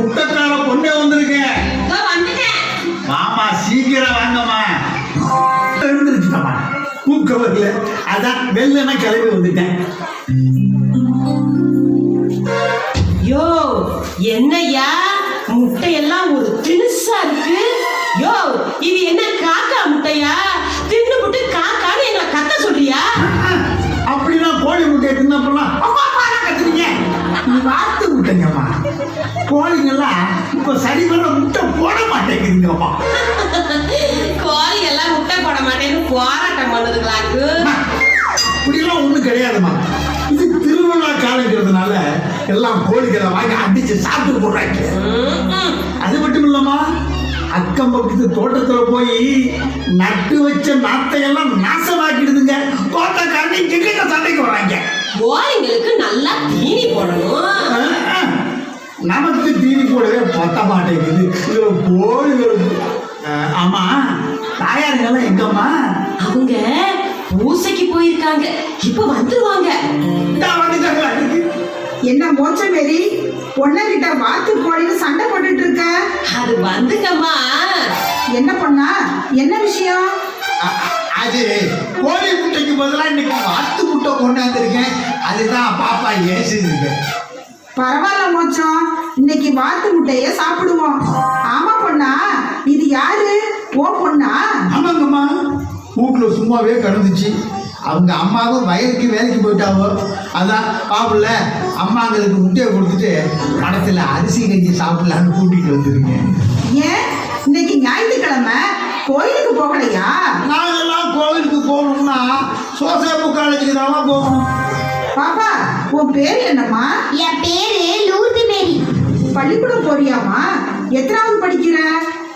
முட்டைக்கார பொண்ணே வந்துட்டேன் மாமா சீக்கிரம் வாங்கம்மா. எழுந்திருச்சுட்டம்மா. தூக்கம் வரல. அதான் வெள்ளன கிளம்பி வந்துட்டேன். யோ என்னய்யா? முட்டையெல்லாம் ஒரு திணுசா இருக்கு. யோ இது என்ன காக்கா முட்டையா? தின்னு புட்டு காக்கான்னு எங்களை கத்த சொல்றியா? அப்படிலாம் கோழி முட்டையை தின்னப்பெல்லாம் கத்துறீங்க. நீ வார்த்து விட்டீங்கம்மா கோழிங்கெல்லாம் இப்போ சரி வர முட்டை போட மாட்டேங்குதுங்கம்மா கோழி எல்லாம் முட்டை போட மாட்டேன்னு போராட்டம் பண்ணுதுங்களாக்கு அம்மா, அப்படிலாம் ஒண்ணும் கிடையாதும்மா. இது திருவிழா காலங்கிறதுனால எல்லாம் கோழிகளை வாங்கி அடிச்சு சாப்பிட்டு போடுறாங்க. அது மட்டும் இல்லம்மா அக்கம் பக்கத்து தோட்டத்துல போய் நட்டு வச்ச நாத்தையெல்லாம் நாசமாக்கிடுதுங்க. தோட்டக்காரங்க எங்கிட்ட சண்டைக்கு வராங்க கோழிங்களுக்கு நல்லா தீனி போடணும். நமக்கு தீனி போடவே பத்த மாட்டேங்குது. இதுல ஆஹ், ஆமா தாயாருங்கெல்லாம் எங்கம்மா? அவங்க பூசைக்கு போயிருக்காங்க. இப்ப வந்துருவாங்க? என்ன மோச்சமேரி பொண்ணகிட்ட வாத்து கோழின்னு சண்டை போட்டுட்டு இருக்க? அது வந்துங்கம்மா. என்ன பொண்ணா? என்ன விஷயம்? அது கோழி முட்டைக்கு பதிலாக இன்னைக்கு வாத்து முட்டை கொண்டாந்துருக்கேன். அதுதான் பாப்பா ஏசுதுங்க பரவாயில்ல மோச்சம் இன்னைக்கு வாத்து முட்டைய சாப்பிடுவோம். ஆமா பொண்ணா இது யாரு? ஓ பொண்ணா? ஆமாங்கம்மா. வீட்டில் சும்மாவே கிடந்துச்சு. அவங்க அம்மாவும் வயலுக்கு வேலைக்கு போயிட்டாவோ. அதான் பாப்புல அம்மாங்களுக்கு முட்டையை கொடுத்துட்டு படத்தில் அரிசி கஞ்சி சாப்பிடலான்னு கூட்டிகிட்டு வந்துருக்கேன். ஏன்? இன்னைக்கு ஞாயிற்றுக்கிழமை. கோயிலுக்கு போகலையா? நாங்கெல்லாம் கோவிலுக்கு போகணும்னா சோசேப்பு காலேஜுக்கு தான் போகணும். பாப்பா உன் பேர் என்னம்மா? என் பேரு லூர்து மேரி பள்ளிக்கூடம் போறியாமா எத்தனாவது படிக்கிற?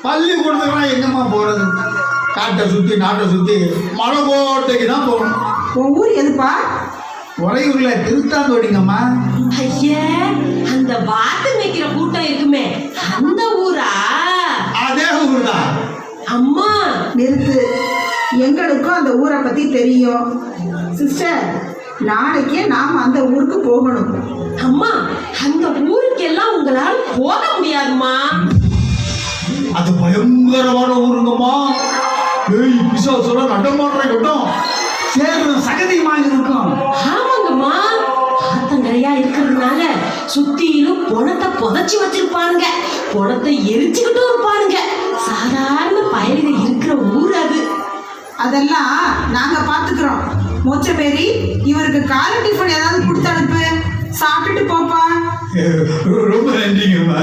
பள்ளிக்கூடத்துக்குலாம் எங்கம்மா போகிறது காட்டை சுற்றி நாட்டை சுற்றி மலை கோட்டைக்கு தான் போகணும். உன் ஊர் எதுப்பா? உறையூரில் திருத்தாந்தோடிங்கம்மா. ஐயா அந்த வாத்து மேய்க்கிற கூட்டம் இருக்குமே அந்த ஊரா? அதே ஊர் தான் அம்மா. நிறுத்து. எங்களுக்கும் அந்த ஊரை பத்தி தெரியும். சிஸ்டர் நாளைக்கே நாம அந்த ஊருக்கு போகணும். அம்மா அந்த ஊருக்கெல்லாம் உங்களால போக முடியாதுமா அது பயங்கரமான ஊருங்கம்மா. ஏய் பிசாசுல நடமாடுற இடம். சேர்ற சகதியமாக இருக்கும். ஆமாங்கம்மா. ஆத்தங்கரையா இருக்கிறதுனால சுத்திலும் பணத்தை புதைச்சி வச்சிருப்பானுங்க. பணத்தை எரிச்சுக்கிட்டும் இருப்பானுங்க. சாதாரண பயலுக இருக்கிற ஊர் அது. அதெல்லாம் நாங்க பாத்துக்கிறோம். மோச்சமேரி இவருக்கு காலை டிஃபன் ஏதாவது கொடுத்து அனுப்பு. சாப்பிட்டுட்டு போப்பா. ரொம்ப நன்றிங்கம்மா.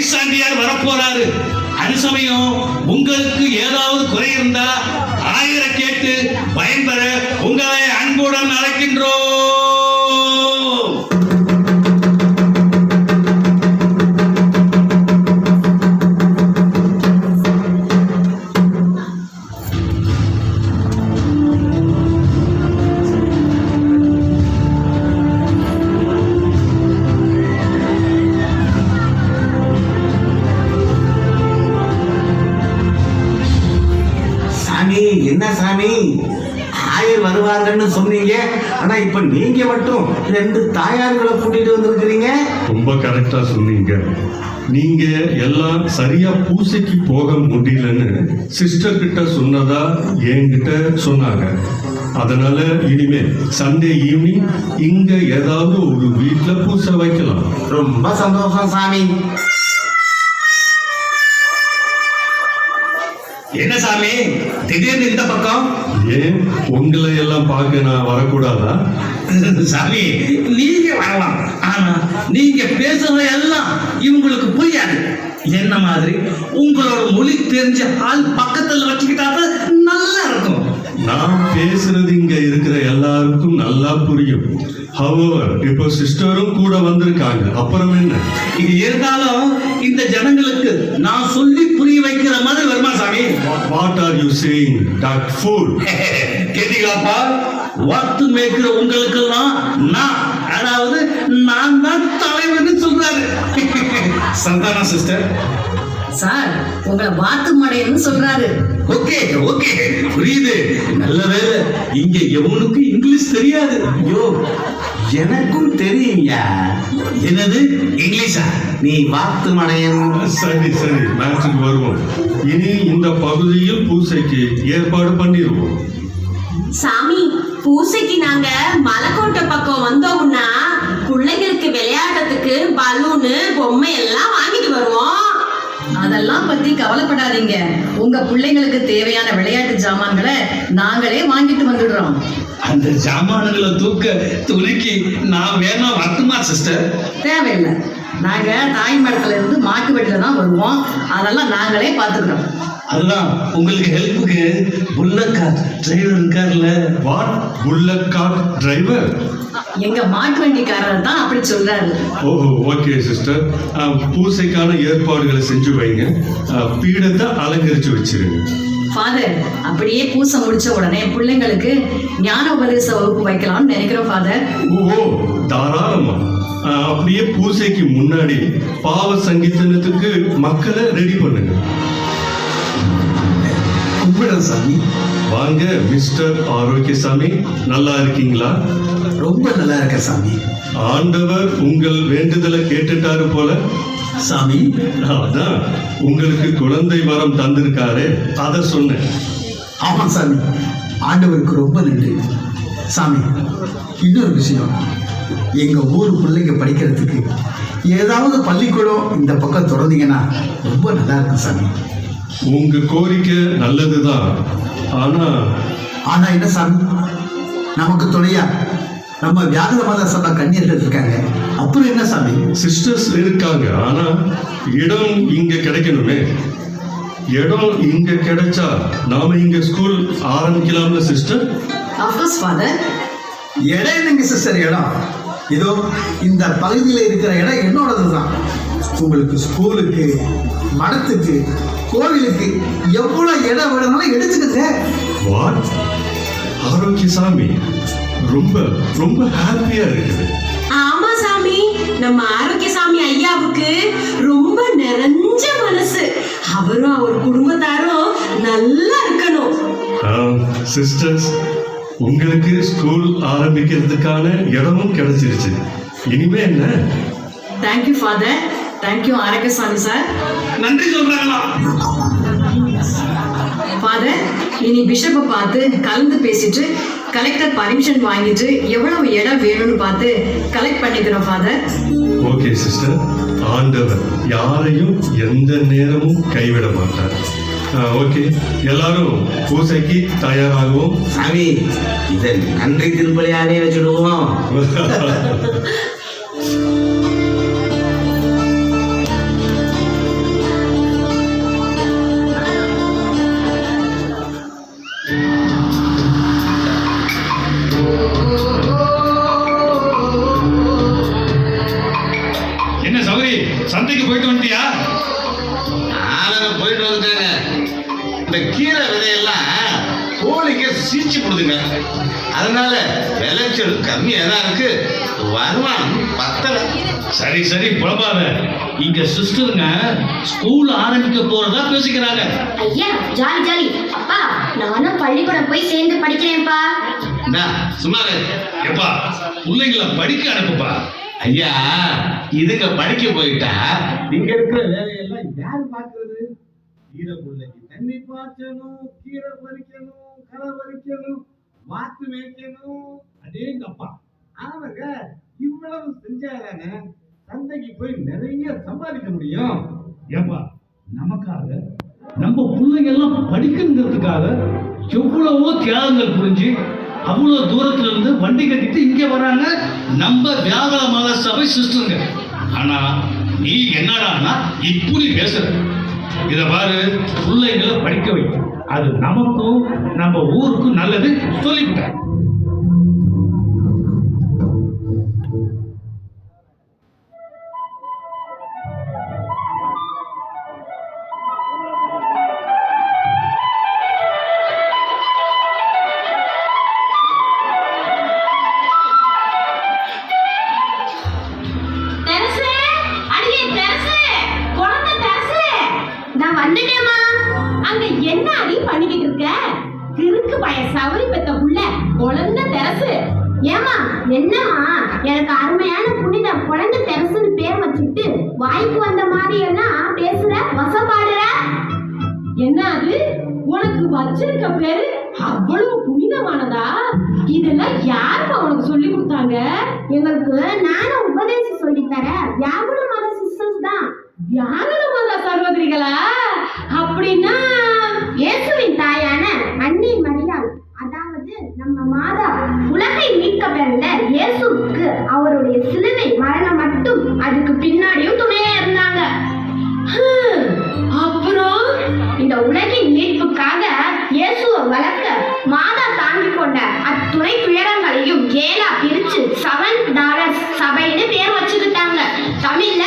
பைசாண்டியார் வரப்போறாரு. அது சமயம் உங்களுக்கு ஏதாவது குறை இருந்தா ஆயிரம் கேட்டு பயன்பெற உங்களை அன்புடன் அழைக்கின்றோம். சாமி. ஆயர் வருவாங்கன்னு சொன்னீங்க. ஆனா இப்ப நீங்க மட்டும் ரெண்டு தாயார்களை கூட்டிட்டு வந்திருக்கிறீங்க. ரொம்ப கரெக்டா சொன்னீங்க. நீங்க எல்லாம் சரியா பூசைக்கு போக முடியலன்னு சிஸ்டர் கிட்ட சொன்னதா என்கிட்ட சொன்னாங்க. அதனால இனிமே சண்டே ஈவினிங் இங்க ஏதாவது ஒரு வீட்ல பூசை வைக்கலாம். ரொம்ப சந்தோஷம் சாமி. என்ன சாமி? திடீர்னு இந்த பக்கம்? ஏன்? உங்களை எல்லாம் பார்க்க நான் வரக்கூடாதா? சாமி நீங்க வரலாம். ஆனா நீங்க பேசுறது எல்லாம் இவங்களுக்கு புரியாது. என்ன மாதிரி? உங்களோட மொழி தெரிஞ்ச ஆள் பக்கத்துல வச்சுக்கிட்டா நல்லா இருக்கும். நான் பேசுறது இங்க இருக்கிற எல்லாருக்கும் நல்லா புரியும். ஹவர் இப்போ சிஸ்டரும் கூட வந்திருக்காங்க. அப்புறம் என்ன? இது இருந்தாலும் இந்த ஜனங்களுக்கு நான் சொல்லி புரிய வைக்கிற மாதிரி வருமா சாமி? What are you saying duck fool கேட்டீங்களாப்பா? வாத்து மேய்க்கிற உங்களுக்கெல்லாம் நான் அதாவது நான் தான் தலைவர்னு சொல்றாரு. சந்தானா சிஸ்டர் சார் உங்களை வாத்து மடையன்னு சொல்றாரு. Okay okay. புரியுது. நல்ல வேலை இங்க எவனுக்கும் இங்கிலீஷ் தெரியாது. ஐயோ எனக்கும் தெரியும்யா என்னது? இங்கிலீஷா? நீ வாத்து மடையன் சரி சரி. மேட்சுக்கு வருவோம். இனி இந்த பகுதியில் பூசைக்கு ஏற்பாடு பண்ணிடுவோம். சாமி பூசைக்கு நாங்க மலைக்கோட்டை பக்கம் வந்தோம்னா பிள்ளைங்களுக்கு விளையாடுறதுக்கு பலூனு பொம்மை எல்லாம் வாங்கிட்டு வருவோம். அதெல்லாம் பத்தி கவலைப்படாதீங்க. உங்க பிள்ளைங்களுக்கு தேவையான விளையாட்டு ஜாமான்களை நாங்களே வாங்கிட்டு வந்துடுறோம். அந்த ஜாமான்களை தூக்க துணைக்கு நான் வேணா வரட்டுமா சிஸ்டர் தேவையில்லை. நாங்க தாய் மரத்துல இருந்து மாட்டு வண்டியில தான் வருவோம். அதெல்லாம் நாங்களே பாத்துக்கிறோம் அதுதான் உங்களுக்கு ஹெல்ப்புக்கு புல்லக்கா டிரைவர் இருக்கார்ல? வாட் புல்லட் கார்ட் டிரைவர் எங்க மாட்டு வண்டிக்காரர் தான் அப்படி சொல்றாரு. ஓ ஓகே சிஸ்டர் பூசைக்கான ஏற்பாடுகளை செஞ்சு வைங்க. பீடத்தை அலங்கரிச்சு வச்சிருங்க. ஃபாதர் அப்படியே பூசை முடிச்ச உடனே பிள்ளைங்களுக்கு ஞான உபதேச வகுப்பு வைக்கலாம்னு நினைக்கிறோம் ஃபாதர் ஓ தாராளமா. அஹ், அப்படியே பூசைக்கு முன்னாடி பாவ சங்கீதனத்துக்கு மக்களை ரெடி பண்ணுங்க. கும்பிடுறேன் சாமி. வாங்க மிஸ்டர் ஆரோக்கியசாமி நல்லா இருக்கீங்களா? ரொம்ப நல்லா இருக்க சாமி. ஆண்டவர் உங்கள் வேண்டுதலை கேட்டுட்டாரு போல. சாமி. அதான் உங்களுக்கு குழந்தை வரம் தந்திருக்காரே அதை சொன்னேன். ஆமாம் சாமி. ஆண்டவருக்கு ரொம்ப நன்றி. சாமி இன்னொரு விஷயம். எங்கள் ஊர் பிள்ளைங்க படிக்கிறதுக்கு ஏதாவது பள்ளிக்கூடம் இந்த பக்கம் திறந்தீங்கன்னா ரொம்ப நல்லா இருக்கும் சாமி. உங்க கோரிக்கை நல்லதுதான். ஆனா ஆனா என்ன சாமி? நமக்கு துணையா? நம்ம வியாகர மத சபை கன்னியர்கள் இருக்காங்க. அப்புறம் என்ன சாமி? சிஸ்டர்ஸ் இருக்காங்க ஆனா இடம் இங்க கிடைக்கணுமே. இடம் இங்க கிடைச்சா நாம இங்க ஸ்கூல் ஆரம்பிக்கலாம்ல சிஸ்டர் ஆஃப்கோர்ஸ் ஃபாதர் இடம் என்னங்க சிஸ்டர் இடம். இதோ இந்த பகுதியில் இருக்கிற இடம் என்னோடது தான் உங்களுக்கு ஸ்கூலுக்கு மடத்துக்கு கோவிலுக்கு எவ்வளோ இடம் வேணும்னாலும் எடுத்துக்கங்க வாட் ஆரோக்கியசாமி ரொம்ப ரொம்ப ஹாப்பியா இருக்குது. ஆமா சாமி நம்ம ஆரோக்கியசாமி ஐயாவுக்கு ரொம்ப நிறைஞ்ச மனசு. அவரும் அவர் குடும்பத்தாரும் நல்லா இருக்கணும். சிஸ்டர்ஸ் உங்களுக்கு ஸ்கூல் ஆரம்பிக்கிறதுக்கான இடமும் கிடைச்சிருச்சு. இனிமே என்ன? Thank you father thank you Arokiasamy sir நன்றி சொல்றாங்களா? ஃபாதர் இனி பிஷப்பை பார்த்து கலந்து பேசிட்டு கலெக்டர் பர்மிஷன் வாங்கிட்டு எவ்வளவு இடம் வேணும்னு பார்த்து கலெக்ட் பண்ணிக்கிறோம் ஃபாதர் ஓகே சிஸ்டர் ஆண்டவர் யாரையும் எந்த நேரமும் கைவிட மாட்டார். ஓகே எல்லாரும் பூசைக்கு தயாராகவும். சாமி இதை நன்றி திருப்பலியாலே வச்சுடுவோம். சீச்சு கொடுதுங்க அதனால விளைச்சல் கம்மியாக தான் இருக்கு வருமானம் பத்தலை. சரி சரி புலம்பாத. இங்க சிஸ்டருங்க ஸ்கூல் ஆரம்பிக்க போறதா பேசிக்கிறாங்க. ஐயா ஜாலி ஜாலி. அப்பா நானும் பள்ளிக்கூடம் போய் சேர்ந்து படிக்கிறேன்ப்பா. என்ன சும்மா. எப்பா பிள்ளைங்களை படிக்க அனுப்புப்பா. ஐயா இதுங்க படிக்க போயிட்டா நீங்க இருக்கிற வேலையெல்லாம் யாரு பாக்குறது கீரை பிள்ளைக்கு தண்ணி பாய்ச்சணும் கீரை பறிக்கணும். களை பறிக்கணும் வாத்து மேய்க்கணும் அடேங்கப்பா. அவங்க இவ்வளவு செஞ்சாதானே சந்தைக்கு போய் நிறைய சம்பாதிக்க முடியும். ஏப்பா நமக்காக நம்ம பிள்ளைங்க எல்லாம் படிக்கணுங்கிறதுக்காக எவ்வளவோ தியாகங்கள் புரிஞ்சு அவ்வளோ தூரத்துல இருந்து வண்டி கட்டிட்டு இங்கே வராங்க. நம்ம வியாபார மத சபை சிஸ்டருங்க. ஆனா நீ என்னடான்னா இப்படி பேசுற. இதை பாரு பிள்ளைங்களை படிக்க வைக்கும் அது நமக்கும் நம்ம ஊருக்கும் நல்லது சொல்லிவிட்டார். புனிதமானதா? இதெல்லாம் யாருப்பா உனக்கு சொல்லி கொடுத்தாங்க? எங்களுக்கு நானும் உபதேசம் சொல்லித்தர வியாகுல மத சிஸ்டர்ஸ் தான். தியான மத சகோதரிகளா? அப்படின்னா இயேசுவின் தாயான அன்னி மரியாள் அதாவது நம்ம மாதா உலகை மீட்க பிறந்த இயேசுவுக்கு அவருடைய சிலுவை மரணம் மட்டும் அதுக்கு பின்னாடியும் துணையா இருந்தாங்க. அப்புறம் இந்த உலகின் மீட்புக்காக இயேசுவை வளர்க்க மாதா தாங்கி கொண்ட அத்துணை துயரங்களையும் ஏழா பிரிச்சு செவன் டாலர்ஸ் சபைன்னு பேர் வச்சுக்கிட்டாங்க. தமிழ்ல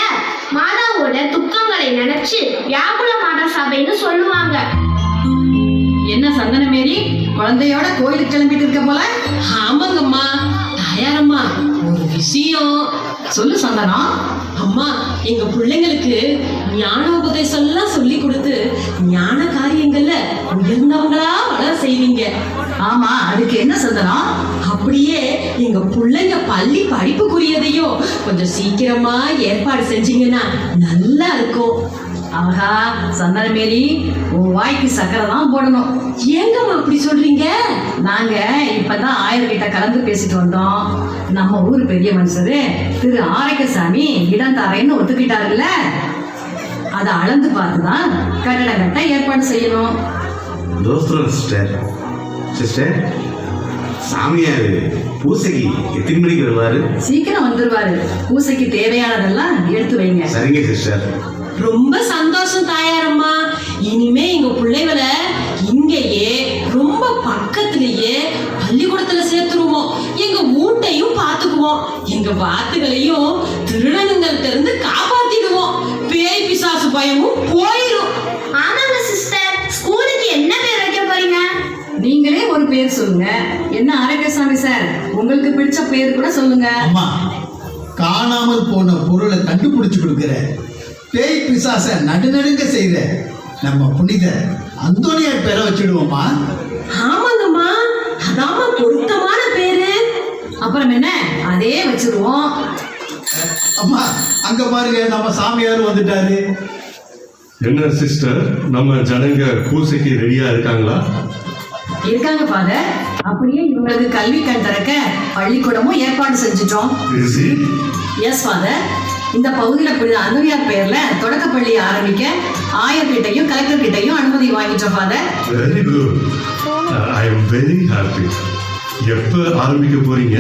மாதாவோட துக்கங்களை நினைச்சு வியாபுல மாதா சபைன்னு சொல்லுவாங்க. என்ன சந்தனமேரி குழந்தையோட கோயிலுக்கு கிளம்பிட்டு இருக்க போல? ஆமாங்கம்மா தாயாரம்மா ஒரு விஷயம். சொல்லு சந்தனம் அம்மா எங்க பிள்ளைங்களுக்கு ஞான உபதேசம் எல்லாம் சொல்லி கொடுத்து ஞான காரியங்கள்ல உயர்ந்தவங்களா வளர செய்வீங்க. ஆமா அதுக்கு என்ன சந்தனம்? அப்படியே எங்க பிள்ளைங்க பள்ளி படிப்புக்குரியதையும் கொஞ்சம் சீக்கிரமா ஏற்பாடு செஞ்சீங்கன்னா நல்லா இருக்கும். ஆஹா சந்தனமேரி உன் வாய்க்கு சக்கரை தான் போடணும். ஏங்கம்மா அப்படி சொல்றீங்க? நாங்க இப்பதான் ஆயர்கிட்ட கலந்து பேசிட்டு வந்தோம். நம்ம ஊர் பெரிய மனுஷரு திரு ஆரோக்கியசாமி இடம் தரேன்னு ஒத்துக்கிட்டாருல்ல? அதை அளந்து பார்த்துதான் கட்டடம் கட்ட ஏற்பாடு செய்யணும். சிஸ்டர். சிஸ்டர் சாமியார் பூசைக்கு எத்தனை மணிக்கு வருவாரு? சீக்கிரம் வந்துருவாரு. பூசைக்கு தேவையானதெல்லாம் எடுத்து வைங்க. சரிங்க சிஸ்டர். ரொம்ப சந்தோஷம் தாயாரம்மா. இனிமே எங்க பிள்ளைகளை இங்கேயே ரொம்ப பக்கத்திலேயே பள்ளிக்கூடத்துல சேர்த்துருவோம். எங்க மூட்டையும் பார்த்துக்குவோம் எங்க வாத்துகளையும் திருடனுங்கள்ட்ட இருந்து காப்பாத்திடுவோம். பேய் பிசாசு பயமும் போயிடும் ஆமாங்க சிஸ்டர் ஸ்கூலுக்கு என்ன பேர் வைக்க போறீங்க? நீங்களே ஒரு பேர் சொல்லுங்க. என்ன ஆரோக்கியசாமி சார் உங்களுக்கு பிடிச்ச பேர் கூட சொல்லுங்க. காணாமல் போன பொருளை கண்டுபிடிச்சு கொடுக்கிற பேய் பிசாச நடுநடுங்க செய்த நம்ம புனிதர் அந்தோனியார் பேரை வச்சிடுவோமா? ஆமாங்கம்மா. அதாம்மா பொருத்தமான பேரு. அப்புறம் என்ன? அதே வச்சிருவோம். அம்மா அங்க பாருங்க நம்ம சாமியார் வந்துட்டாரு. என்ன சிஸ்டர்? நம்ம ஜனங்க பூசைக்கு ரெடியா இருக்காங்களா? இருக்காங்க ஃபாதர் அப்படியே இவங்களுக்கு கல்வி கண் திறக்க பள்ளிக்கூடமும் ஏற்பாடு செஞ்சுட்டோம்? எஸ் ஃபாதர் இந்த பகுதியில் புனித அந்தோனியார் பேர்ல தொடக்கப்பள்ளி ஆரம்பிக்க ஆயர்கிட்டையும் கலெக்டர் கிட்டையும் அனுமதி வாங்கிட்டோம் father very good I am very happy எப்போ ஆரம்பிக்க போறீங்க?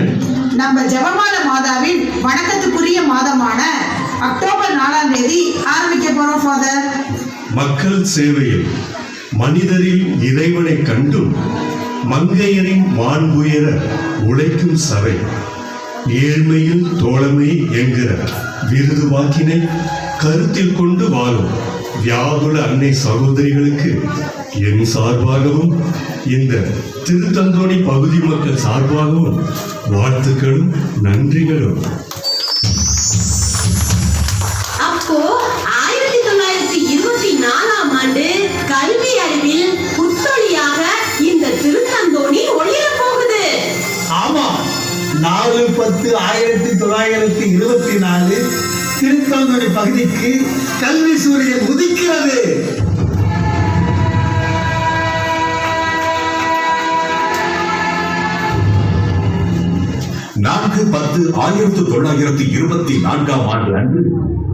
நம்ம ஜெபமால மாதாவின் வணக்கத்துக்குரிய மாதமான அக்டோபர் நாலாம் தேதி ஆரம்பிக்க போறோம் ஃபாதர் மக்கள் சேவையில் மனிதரில் இறைவனை கண்டும் மங்கையரின் மாண்புயர உழைக்கும் சபை. ஏழ்மையில் தோழமை என்கிற விருது வாக்கினை கருத்தில் கொண்டு வாழும் வியாகுல அன்னை சகோதரிகளுக்கு என் சார்பாகவும் இந்த திருத்தந்தோணி பகுதி மக்கள் சார்பாகவும் வாழ்த்துக்களும் நன்றிகளும். அப்போ ஆயிரத்தி தொள்ளாயிரத்தி இருபத்தி நாலாம் ஆண்டு கல்வி நாலு பத்து ஆயிரத்தி தொள்ளாயிரத்தி இருபத்தி நாலு திருத்தந்தோணி பகுதிக்கு கல்வி சூரியன் உதிக்கிறது. நான்கு பத்து ஆயிரத்தி தொள்ளாயிரத்தி இருபத்தி நான்காம் ஆண்டு அன்று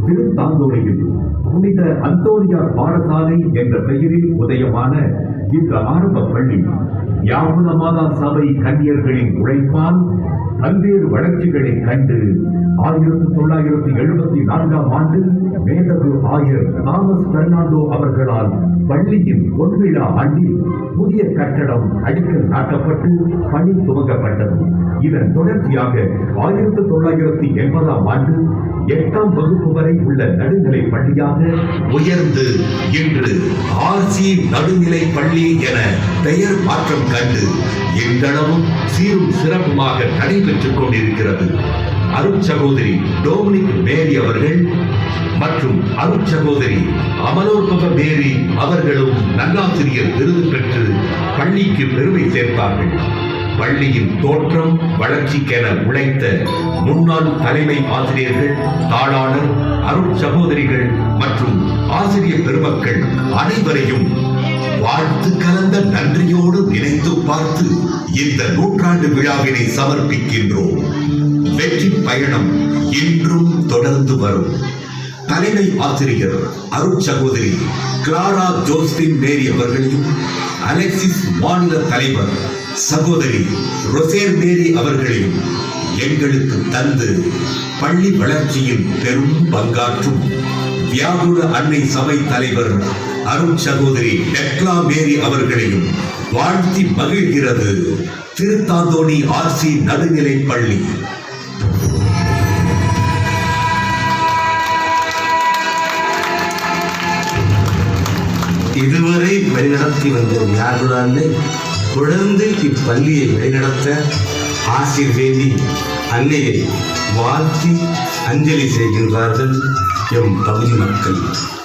திருத்தாந்தோணியில் புனித அந்தோனியார் பாடசாலை என்ற பெயரில் உதயமான இந்த ஆரம்ப பள்ளி யாமுன மாதா சபை கன்னியர்களின் உழைப்பால் பல்வேறு வளர்ச்சிகளை கண்டு ஆயிரத்தி தொள்ளாயிரத்தி எழுபத்தி நான்காம் ஆண்டு மேதகு ஆயர் தாமஸ் பெர்னாண்டோ அவர்களால் பள்ளியின் பொன்விழா ஆண்டில் புதிய கட்டடம் அடிக்கல் நாட்டப்பட்டு பணி துவங்கப்பட்டது. இதன் தொடர்ச்சியாக ஆயிரத்தி தொள்ளாயிரத்தி எண்பதாம் ஆண்டு எட்டாம் வகுப்பு வரை உள்ள நடுநிலை பள்ளியாக உயர்ந்து இன்று ஆர்சி நடுநிலை பள்ளி என பெயர் மாற்றம் கண்டு எந்தளவும் சீரும் சிறப்புமாக நடைபெற்றுக் கொண்டிருக்கிறது. அருட்சகோதரி டோமினிக் மேரி அவர்கள் மற்றும் அருட்சகோதரி அமலோற்பக மேரி அவர்களும் நல்லாசிரியர் விருது பெற்று பள்ளிக்கு பெருமை சேர்த்தார்கள். பள்ளியின் தோற்றம் வளர்ச்சிக்கென உழைத்த முன்னாள் தலைமை ஆசிரியர்கள் தாளாளர் அருட்சகோதரிகள் மற்றும் ஆசிரியர் பெருமக்கள் அனைவரையும் வாழ்த்து கலந்த நன்றியோடு நினைத்து பார்த்து இந்த நூற்றாண்டு விழாவினை சமர்ப்பிக்கின்றோம். வெற்றி பயணம் இன்றும் தொடர்ந்து வரும். தலைமை ஆசிரியர் அருட்சகோதரி கிளாரா ஜோஸ்பின் மேரி அவர்களையும் அலெக்சிஸ் மாநில தலைவர் சகோதரி ரொசேர் மேரி அவர்களையும் எங்களுக்கு தந்து பள்ளி வளர்ச்சியில் பெரும் பங்காற்றும் வியாகுல அன்னை சபை தலைவர் அருண் சகோதரி டெக்லா மேரி அவர்களையும் வாழ்த்தி மகிழ்கிறது. திருத்தாந்தோணி ஆர்சி நடுநிலைப் பள்ளி. இதுவரை வழிநடத்தி வந்தோம் வியாகுலாந்து தொடர்ந்து இப்பள்ளியை வழிநடத்த ஆசிர்வேதி வேண்டி அன்னையை வாழ்த்தி அஞ்சலி செய்கின்றார்கள் எம் பகுதி மக்கள்.